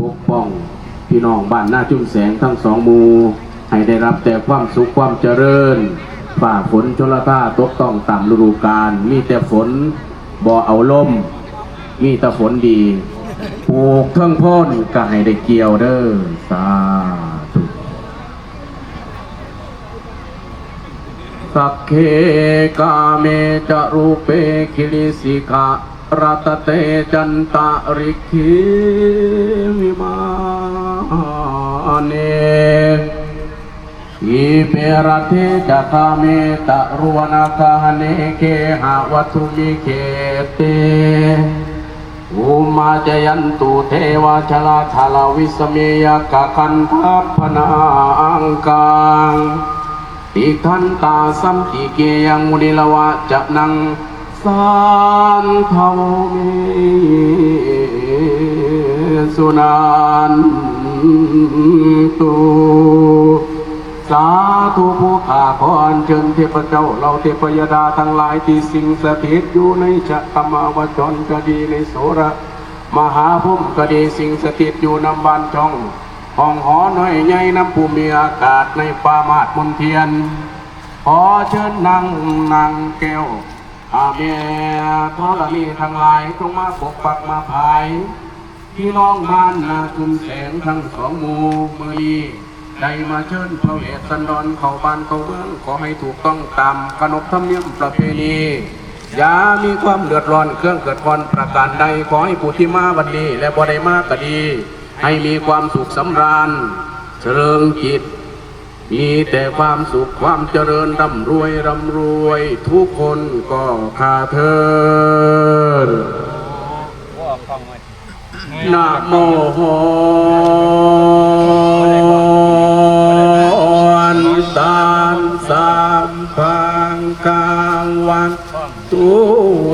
ปกป้องพี่น้องบ้านหน้าจุ้มแสงทั้งสองมูให้ได้รับแต่ความสุขความเจริญฝ่าฝนชลท่าตกต้องตามฤดูกาลมีแต่ฝนบ่อเอาล่ม มีแต่ฝนดีปลูกเทิงพ่นก็ให้ได้เกี่ยวเด้อสาธุสักเคกาเมจะรูเปคิลิสิกะ รัตเตจันตะริคิวิมาเนอีเปรเทจะคาเมตะรวนาคาเนเคหาวัตุมิเคเตอุมาจยันตุเทวาชลาชลาวิสเมยกะคันทัพพนาอังกังติขันตาสัมติเกยังมุนิลวะจะนังานเทาเมสุนันตุสาธุผู้ข้าขออัญเชิญเทพเจ้าเราเทพยดาทั้งหลายที่สิงสถิตอยู่ในจักรมาวจรก็ดีในโสระมหาภูมิก็ดีสิงสถิตอยู่นำบานช่องห้องหอหน่อยใหญ่น้ำภูมิอากาศในป่ามาดมนเทียน ขอเชิญนั่งนางแก้ว อาเมียทรณีทั้งหลายจงมาปกปักมาภายพี่น้องบ้านนาจุมแสงทั้งสองหมู่มือนี้ได้มาเชิญพระเวสสันดรเข้าบ้านเข้าเมืองขอให้ถูกต้องตามขนบธรรมเนียมประเพณีอย่ามีความเดือดร้อนเครื่องเกิดพรประการใดขอให้ผู้ที่มาวันนี้และบ่ได้มาก็ดี ให้มีความสุขสำราญเจริญจิต มีแต่ความสุขความเจริญร่ำรวยร่ำรวย ทุกคนก็คาเทินนะโมโหนตานสามพังกาวัน ตุ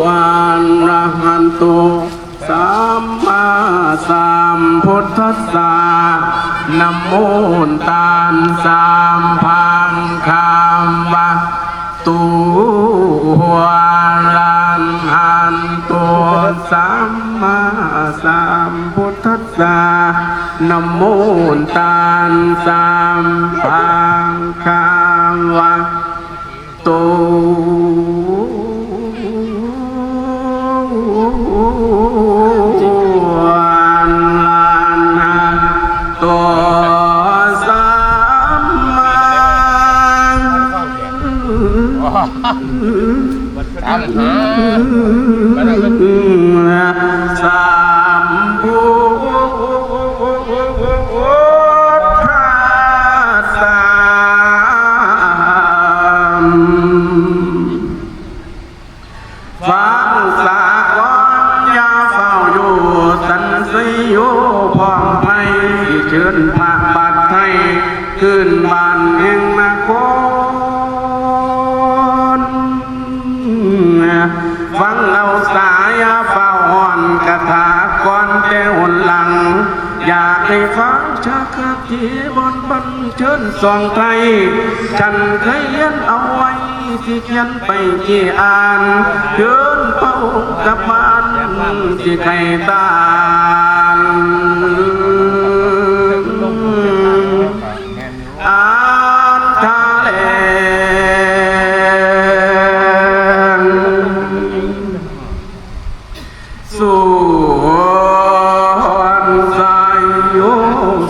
วันระหันตุสัมมาสัมพุทธัสสะ นะโมตานสามพังคามวะตุวันรันหันตุสัมมาสัมพุทธัสสะนะโมตานสามพังคามวะตู ตามหาสามพุทธสามฟังสากลยาเฝ้าอยู่สันสิโยพร้อมไปเชิญพระบัดไทยขึ้นบ้า อยากให้ฟังชักทีบนบันเชิญส่องไทยฉันเคยเลียนเอาไว้ที่เขียนไปที่อ่านเชิญเป้ากับบ้านที่ไทยตาน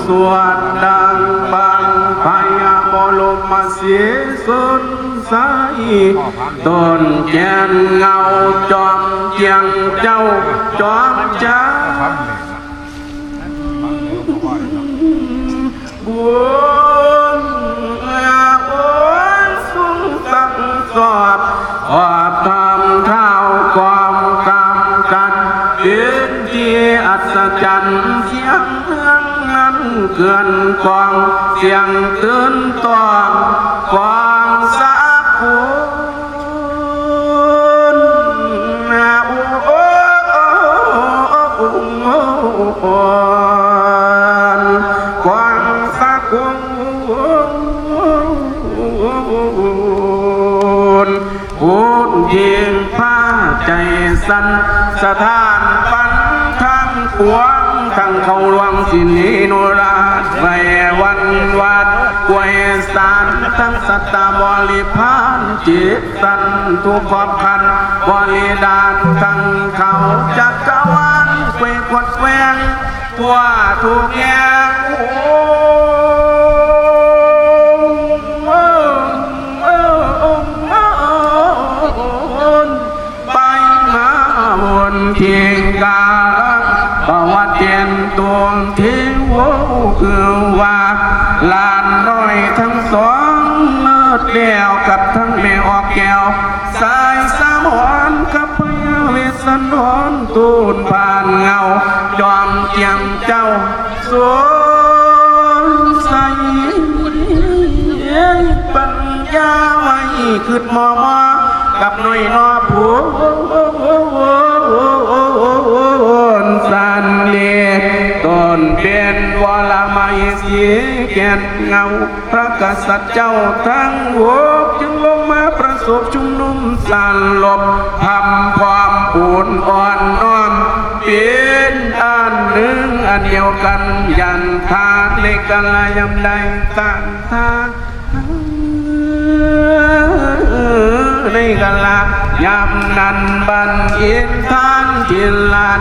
สวดดังบังพยาบลมมาเสียสนสายต้นแกนเงาจอมเจียงเจ้าจอมจ้าบุญโอนสุงสังสอบขอบทำเท้าความกำกันเป็นที่อัศจรรย์เสียงเมือง นั้นเกินกองเสียงตื่นตองกองส ทั้งเขาหลวงสินีนุราชไม่วันวัดกวยสารทั้งสัตตบริพานจิตสันทุกขอบคันบริดานทั้งเขาจักรวาลเวกวดแวงทั่วทุกแยงโวงที่วคือว่าลานน้อยทั้งสองเลิศเดียวกับทั้งแม่ออกแก้วสายสามวันกับพยาวสสันดรตูนผ่านเงา ยอมเจียมเจ้าสวนใสปัญญาไว้ขึ้นมอมอกับหน่อยนอผัว นเป็นวลาไม้สีแก่นเงา พระกษัตริย์เจ้าทั้งโวกจึงลงมาประสบชุมนุมสันลบทำความอุ่นอ่อนน้อมเป็นอันหนึ่งอันเดียวกันยันทาในกันลยำใดต่างทาในกันลยำนันบันอินทานทิลาด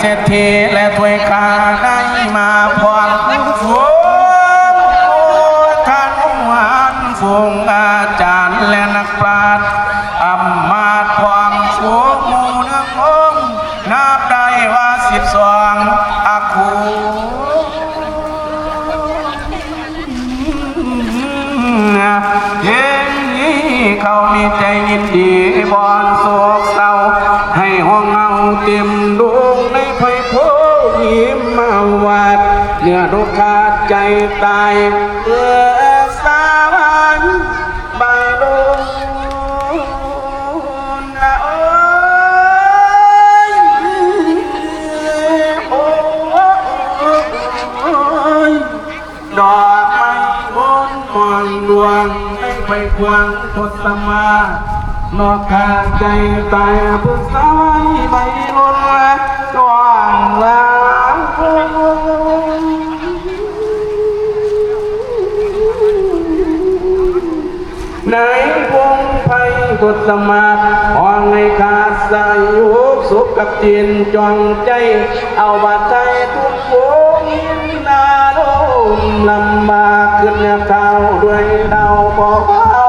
เศรษฐีและถวยกาได้มาพร้อมฝูงท่านหวานฝูงอาจารย์และนักปราชญ์อำมาตย์ความฝูงหมู่เนื้ององนับได้ว่าสิบสองอาคูเห็นนี้เขามีใจยินดีบอนโศกเศร้าให้ห้องเงาเต็ม เนื้อรุกขาดใจตายเมื่อสาวันใบลงนะโอ้ยโอ้ยดอกไม้บนมองดวงไม่ไปควางทศมานอกขาดใจตายเพื่อสายใบลนและดวงลา ในวงไพ่ทศมาหองให้ขาสายุกสุขกับจินจองใจ เอาบาดใจทุกวงนาลมลำบากขึ้นเท้าด้วยเดาบอกเอา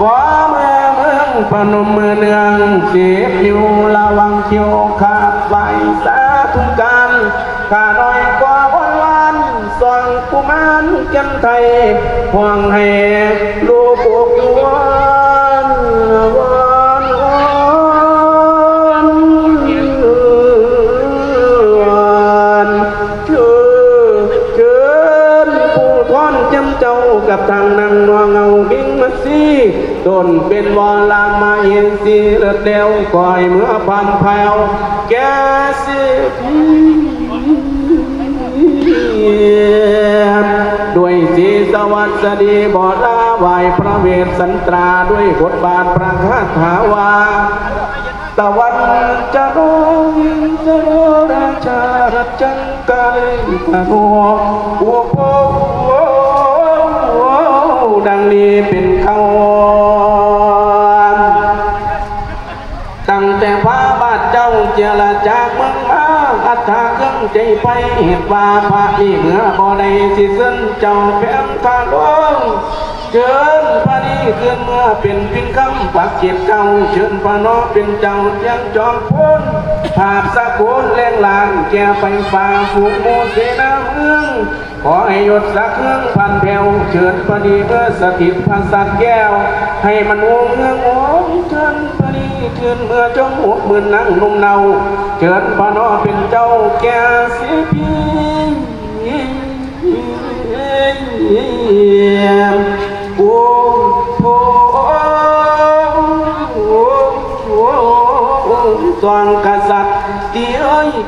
บ่เมื่อเมืองพนมมือเนืองเสียบอยู่ระวังเขียวขาดใบสาทุกการข้าน้อยกว่าวันวานสองกุมารกันไทยห่วงให้ลู เจ้ากับทางนางนวงเงาบิงมาสีตนเป็นวอลามาเห็นสีเลือดเดวคอยเมื่อพันแผ่วแกสิพีด้วยสีสวัสดีบอลาไหวพระเวสสันตราด้วยบทบาทพระคาถาวาตะวันจะโรยจะโรราชารัจังกายตะโนโอ้โห นี้เป็นเขานตั้งแต่พระบาทเจ้าเจรจากเมืองมาอัฐาเครื่องใจไปเหตุว่าพระนี่เหนือบ่ได้สิเส้นเจ้าแผ่นทางลง เชิญพระนี้ขึ้นเมื่อเป็นพิงคำปักเจ็บเก่าเชิญพระนอเป็นเจ้าเทียงจอมพ้นภาพสะโกนแรงลานแก่ไปฝ่าฝูงโมเสนาเมืองขอให้ยศสักเครื่องพันแผ่วเชิญพระนีเมื่อสถิตพันสัตว์แก้ว ให้มันวงเมืองโอ้ยเชิญพระนีเชิญเมื่อจงหัวมือนั่งนุ่มเนาเชิญพระนอเป็นเจ้าแก่เสียพีโ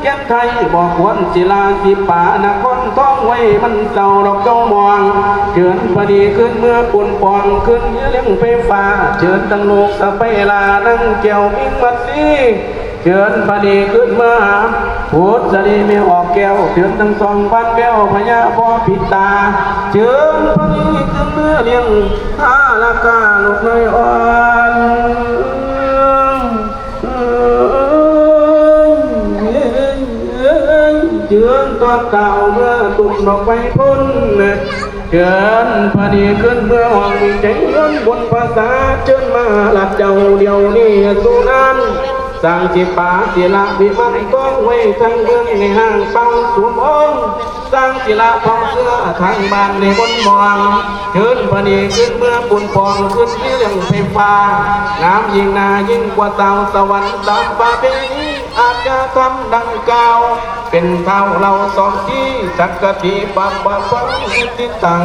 แก้มไทยบอกควรศิลาสิป่านครท้องไว้มันเจ้าดอกเจ้ามองเชิญพอดีขึ้นเมื่อปุ่นปองขึ้นเลี้ยงไฟฟ้าเชิญตั้งโลกสะไปลานั่งเกี่ยวมิ่งมัดซีเชิญพอดีขึ้นเมื่อพูดสรีไม่ออกแก้วเชิญทั้งสองพันแก้วพญาพ่อปิดตาเชิญพอดีขึ้นเมื่อเลี้ยงอาลากาลูกน้อยอ่อน เชิญตอนเก่าเมื่อตุ่มดอกไปพ้นเชิญพอดีขึ้นเมื่อหวังใจเงินบนภาษาเชิญมาหลับเจ้าเดียวนี่สุนัน สร้างจิปาศิลาวิมันต้องไว้ทั้งเมืองในห้างเป้าสุมองสร้างศิลาทองเสื้อข้างบ้านในบนมองเชิญพนีขึ้นเมื่อปุ่นปองขึ้นที่เรื่องไฟฟ้างามยิ่งนายิ่งกว่าเตาสวรรค์ตามปาเป็นอาจจะทำดังกล่าวเป็นเท่าเราสองที่สักกะทีปับปับปับติตัง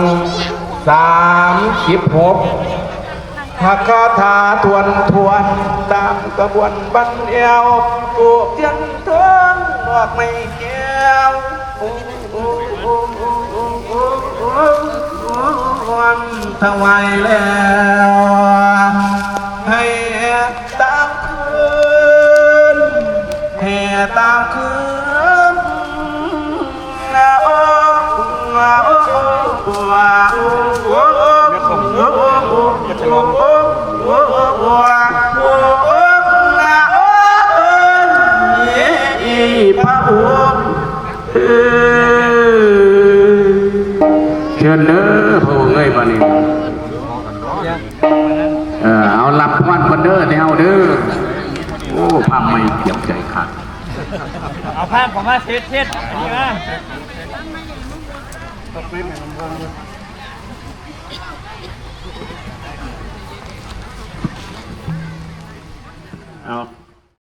สามสิบหก หากคาถาทวนทวนตามกระบวนบันเอวตูกเทียนเทิงดอกไม่แก้ววันถวายแล้วให้ตามคืนให้ตามคืนนะโอ้โอ้โอ้โอ้าไม่เกียบใจขาดเอาภาพของมาเช็ดเช็ดอันนี้มาเอา